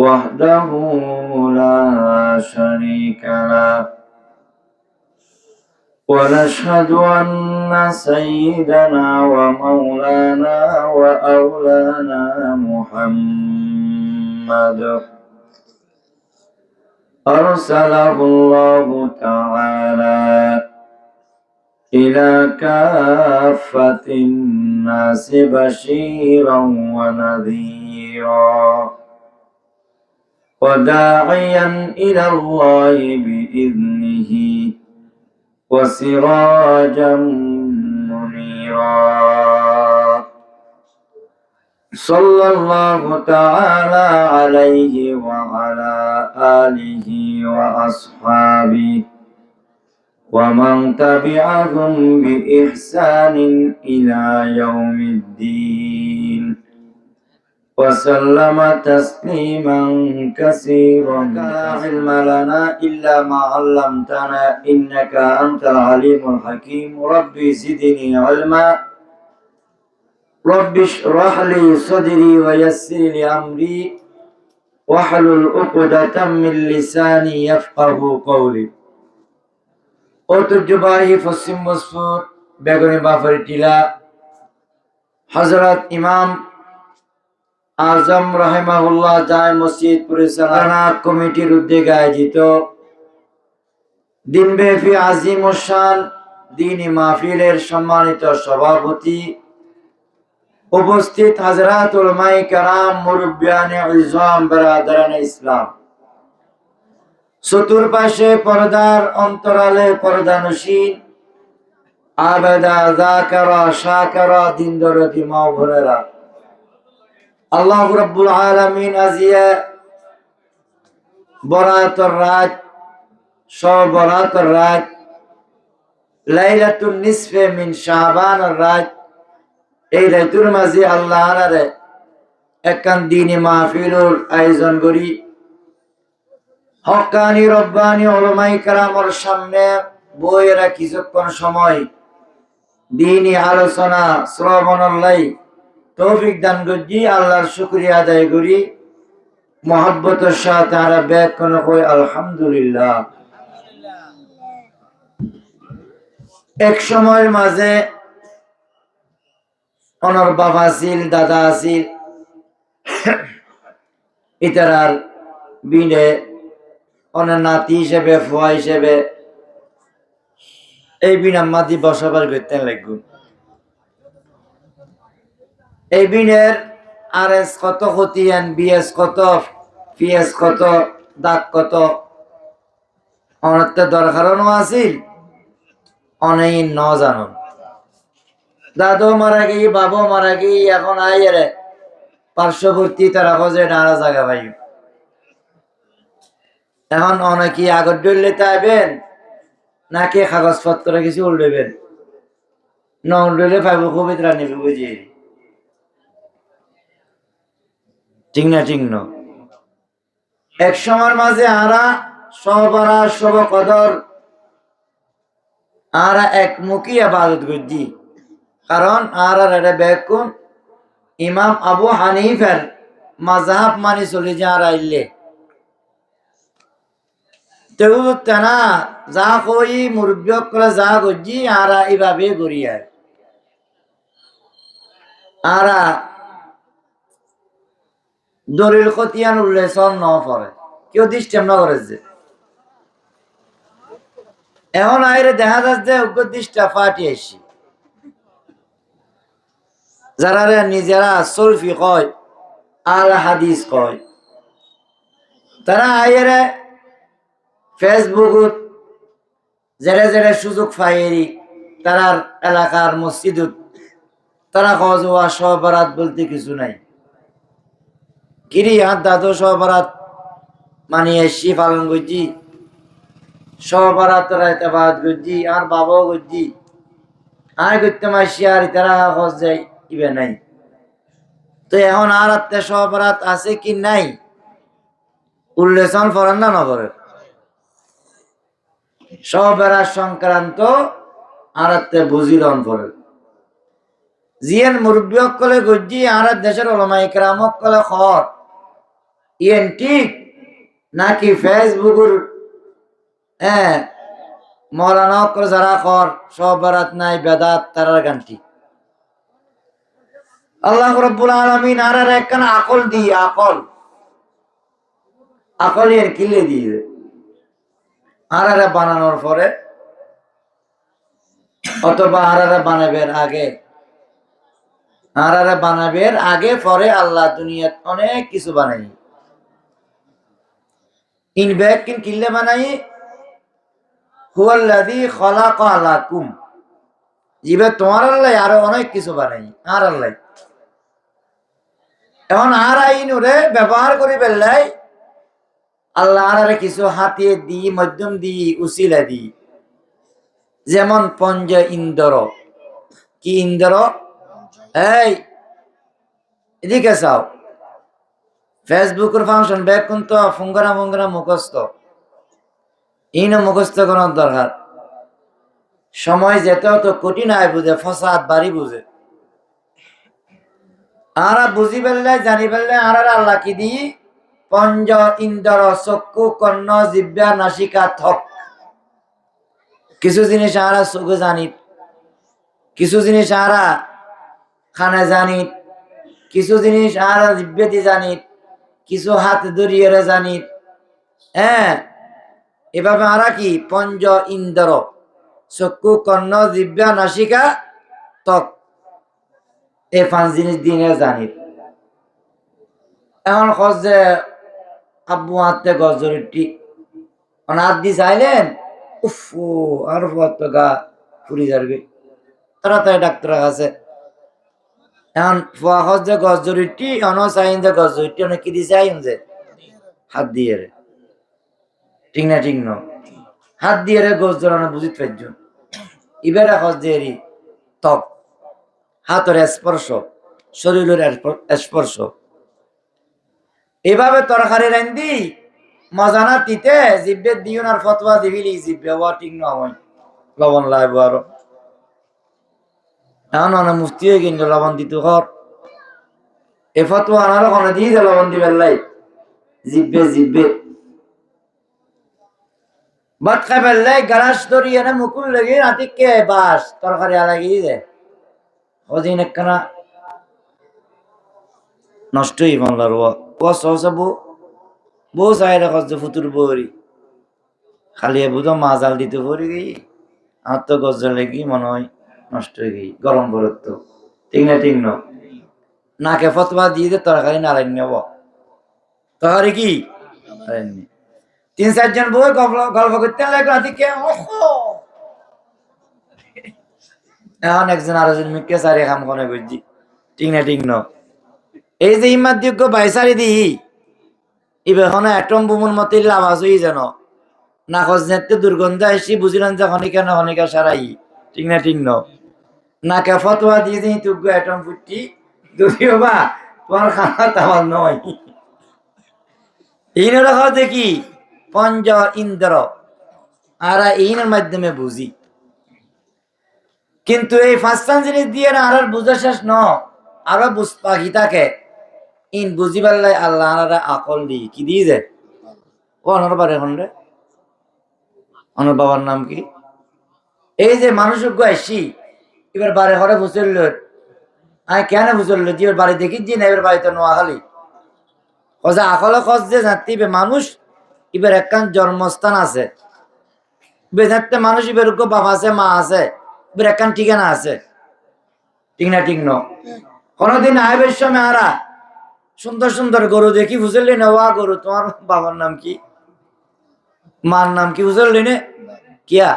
وحده لا شريك له. ونشهد أن سيدنا ومولانا وأولانا محمد. أرسله الله تعالى إلى كافة الناس بشيرا ونذيرا. وداعيا إلى الله بإذنه وسراجا منيرا. صلى الله تعالى عليه وعلى آله وأصحابه ومن تبعهم بإحسان إلى يوم الدين. وسلم تسليما كثيرا لا علم لنا إلا ما علمتنا إنك أنت العليم الحكيم ربي زدني علما رب اشرح لي صدري ويسر لي أمري واحلل عقدة من لساني يفقه قولي ঐতিহ্যবাহী পশ্চিম বসপুর বেগুনি বাফারি টিলা হজরত ইমাম আজম রাহেমাহুল্লাহ জায় মসজিদ পরিচালনা কমিটির উদ্যোগে আয়োজিত দিনব্যাপী আজিম শান দিনী মাহফিলের সম্মানিত সভাপতি উপস্থিত হাজরাত উলমাই কারাম মুরব্বিয়ানে ইজম বেরাদারান ইসলাম। চতুর্পাশে পর্দার অন্তরালে পর্দানসীন আবেদা জাকারা শাকারা দিন দরদি মা বোনেরা। আল্লাহ রব্বুল আলামিন আজিয়া বরাতর রাত, সবরাতর রাত, লাইলাতুন নিসফে মিন শাবানের রাত, এই রাতুর মাঝে আল্লাহ আনারে একখান দিনে মাহফিলুর আয়োজন করি। হকানি রব্বানি ওলমাই কারামর সামনে বইয়েরা কিছুক্ষণ সময় দিনই আলোচনা শ্রবণল্লাই তৌফিক দান করছি, আল্লাহর শুক্রিয়া আদায় করি। মহব্বতের সাথে আমরা ব্যাগ কোন কই আলহামদুলিল্লাহ। এক সময়ের মাঝে অনর বাবা আছিল, দাদা আছিল ইতারার বিনে অনেক নাতি হিসেবে, ফুয়া হিসেবে এই বিনা মাদি বসবাস করতে লাগবে। এই বিনের আর এস কত, খতিয়ান, বিএস কত, পিএস কত, দাগ কত? অনেক দরকারও আছিল, অনেক ন জানুন দাদু মারা গিয়ে বাবু মারা গিয়ে এখন আই আইয়ারে পার্শ্ববর্তী তারা খোঁজে নারা জায়গা পাই। এখন অনেকে আগর ডলে তাইবেন নাকি কাগজপত্র কিছু উল্লেবেন ন উল্লেলে পাইব খুবই তারা নেবে বুঝি। ঠিক না ঠিক ন এক সময়ের মাঝে আরা সহবারা সব কদর, আরা এক মুখী আবাদত করছি। কারণ আর এটা বেকুন ইমাম আবু হানিফের মাজাহাব মানি চলে যে আর আইলে তেও তেনা যা কই মুরব্বক করে যা গজি আর এইভাবে গড়িয়ায় আরা দলিল খতিয়ান উল্লেখন ন পরে কেউ ডিস্টার্ব না করেছে এখন আইরে দেখা যাচ্ছে উগ্র দৃষ্টা ফাটি আসি। যারা নিজেরা সলফি কয়, আল হাদিস কয়। তারা আইরে ফেসবুকত জেরে জেরে সুযোগ পাইরি তারার এলাকার মসজিদত, তারা কজ ওয়া সহবারাত বলতে কিছু নাই। কিরি হাত দাদু সহবারাত মানিয়ে এসি পালন করছি। সহবারাত তোরা এতবাদ করছি, আর বাবাও করছি। আর করতে মাসি আর তারা কজ যায় ইবে নাই। তো এখন আর আত্মে সহবারাত আছে কি নাই? উল্লেখন ফরান না নগরের সহবেড়া সংক্রান্ত আর আত্মে বুঝিলন করে জিয়েন মুরব্বী সকলে গজ্জি, আর দেশের ওলমাই কেরাম সকলে খর। ইয়েন ঠিক নাকি ফেসবুকের হ্যাঁ মৌলানা যারা খর, সব বেড়াত নাই, বেদাত, তারার গানটি। আল্লাহ রব্বুল আলমিন আর একখানা আকল দি আকল। আকল এর কিলে দিয়ে। আরারে বানানোর পরে, অথবা আরারে বানাবের আগে, আরারে বানাবের আগে পরে আল্লাহ দুনিয়াত অনেক কিছু বানাই ইন কিন কিল্লে বানাই? হুয়াল্লাযী খালাকা লাকুম। জিবে তোমার আল্লাহ, আরও অনেক কিছু বানাই। আর আল্লাহ। এখন আর আইনুরে ব্যবহার করি বেল্লাই আল্লাহ আরে কিছু হাতিয়ে দি মধ্যম দি উসিলা দি যেমন পঞ্জ ইন্দর। কি ইন্দর? এই, এদিকে চাও। ফেসবুকের ফাংশন ব্যাগ কিন্তু ফুঙ্গরা মুঙ্গরা মুখস্থ। ইন মুখস্থ করার দরকার। সময় যেতেও তো কঠিন আয় বুঝে, ফসাদ বাড়ি বুঝে। আরা বুঝি পেললে, জানি পেললে আর আল্লাহ কি দিই? পঞ্জ ইন্দর, চক্ষু, কর্ণ জিব্যা নাসিকা থক কিছু জিনিস আরা চোখে জানি। কিছু জিনিস আরা খানে জানি। কিছু জিনিস আরা জিব্যতি জানি। কিছু হাত দরিয়ে জানি। হ্যাঁ এভাবে আরা কি পঞ্জ ইন্দর, চক্ষু, কর্ণ জিব্যা নাসিকা, ত্বক, এই পাঁচ জিনিস দিনে জানি। এখন খোঁজ যে, আব্বু হাতে গজরিটি হাত দি চাইলেন, উফ আর গা ফুরি যাবে তাড়াতাড়ি ডাক্তার কাছে। এখন ফুয়া খোঁজ যে চাইন যে গজরিটি অনেক কি দি চাইন যে? হাত দিয়ে ঠিক না ঠিক ন? হাত দিয়ে রে গজ জড়ানো বুঝিত পারছ ইবেরা খোঁজ যে এরি ত্বক। হাতের স্পর্শ, শরীরের স্পর্শ। এভাবে তরকারি রান্ধি, মজা না তিতে, জিব্বে দিও আর ফতোয়া দিবিলি জিব্বে। ওয়া ঠিক নয় লবণ লাগবো আরও। এখন মুফতি হয়ে কিন্তু লবণ দিতে ঘর এ ফতোয়া আনারও কোনো দিয়ে যে লবণ দিবেন জিব্বে জিব্বে ভাত খাই ফেললে গালাস ধরি এনে মুকুল লেগে রাতিকে বাস তরকারি আলাগি দে ওদিন একখানা নষ্টই বাংলার ও ও বউ চাই রাখ যে ফুতুর বৌরি খালি বুধ মা জাল দিতে পড়ি গই আমার তো গজ লেগে মনে হয় নষ্ট হয়ে গই গরম করে ঠিক না ঠিক না? নাকে ফতবা দিয়ে দে তরকারি নারায়ণ নেব তরকারি কি? তিন চারজন বউ গল্প গল্প করতে লাগল এখন একজন আরেকজন মিকে সারি কাম করে বুঝছি ঠিক না ঠিক এই যে ইমার যোগ্য বাইসারি দি ইবেখন অ্যাটম বোমন মতে আওয়াজ হই যেন। না খোঁজ নেতে দুর্গন্ধ আসি বুঝিলেন যে হনিকা না হনিকা সারাই। ঠিক না ঠিক ন? নাকে ফতোয়া দিয়ে দিই তুগ্য অ্যাটম ফুটি যদিও বা তোমার খানা তামার নয়। এই রাখা দেখি পঞ্জ ইন্দ্র। আর এইনের মাধ্যমে বুঝি। কিন্তু এই ফাঁসটান জিনিস দিয়ে না আর বুঝা শেষ ন। আরও বুঝ পাখি ইন বুঝি পারলে আল্লাহ আকল দি। কি দিয়ে ও অনর বারে এখন রে। অনর বাবার নাম কি? এই যে মানুষ আসি এবার বারে ঘরে বুঝল আমি কেন যে এবার বাড়ি দেখি যে না, এবার বাড়িতে নোয়াখালী। কজা আকলে কজ যে জাতিবে মানুষ, এবার একখান জন্মস্থান আছে। বেদাতে মানুষ এবার বাবা আছে, মা আছে, এবার একখান ঠিকানা আছে। ঠিক না ঠিক ন? কোনদিন আইবের সময় আরা সুন্দর সুন্দর গরু দেখি বুঝলি না, ওয়া গরু, তোমার বাবার নাম কি? মার নাম কি বুঝলি নে? কিয়া?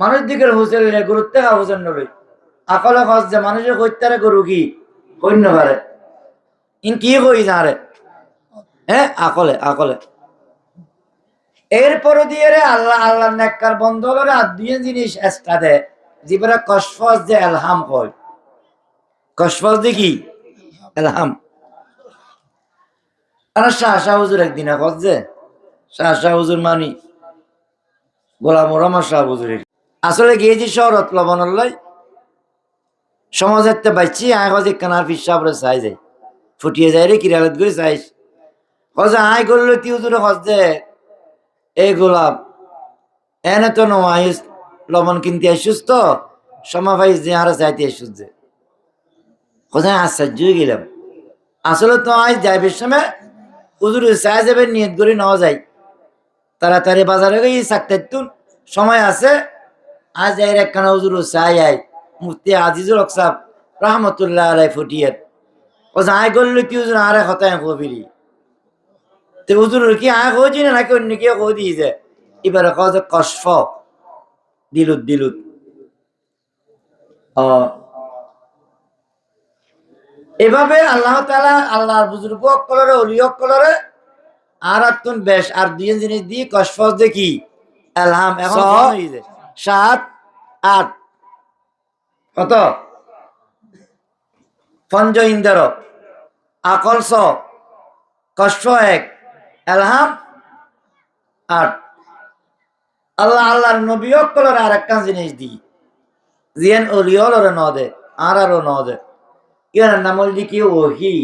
মানুষ দিকে হুসেল গরুর থেকে হুসেন নবী। আকলে খস যে মানুষের কইতারে গরু কি? পারে? ইন কি কই হ্যাঁ আকলে আকলে। এরপর দিয়ে আল্লাহ আল্লাহ নেককার বন্ধ করে আর দুই জিনিস দেয়। যেবারে কসফস যে এলহাম কয়। কসফস দি কি? এলহাম। আর শাহ শাহ হুজুর একদিন যে শাহ শাহ হুজুর মানি। গোলাম রমা শাহ হুজুরের। আসলে গিয়েছি শহরত লবণল্লাই সমাজের তে বাইছি আয় হজ কানার পিসাবরে চাই যায়। ফুটিয়ে যায় রে, কিরালত করে চাইস। হজে আয় করল তি হুজুরে হজ যে এই গোলাপ, এনে তো নো আইস লবণ কিনতে আসিস তো সমা ভাই যে আর চাইতে আসিস যে। কোথায় আশ্চর্য গেলাম। আসলে তো আজ যাইবে সময়, হুজুর চাই যাবে, নিয়ত করে নেওয়া যায়। তাড়াতাড়ি বাজারে গিয়ে সাকতে সময় আছে, আজ এর একখানা হুজুর চাই আই। মুফতি আজিজুল হক সাহেব রহমতুল্লাহ আলাই ফুটিয়ার ও যাই করল কি হুজুর আরে হতায় কবিরি তো হুজুর কি আয় কইছি না নাকি অন্য কেউ কই দিয়েছে এবারে কত কষ্ট দিলুত দিলুত। এভাবে আল্লাহ তালা আল্লাহর বুজুর্গ কলরে অলিয়ক কলরে আর আত্মন বেশ আর দুই জিনিস দিয়ে কসফস দেখি এলহাম এখন। সাত আট। কত? পঞ্চ ইন্দ্র আকর্ষ কষ্ট এক। এলহাম আট। আল্লাহ আল্লাহর নবীও কলরে আর একটা জিনিস দিই জিয়ান অলিয়লরে ন দে আর আরও ন দে ইয়ার নাম হল কি ওহি।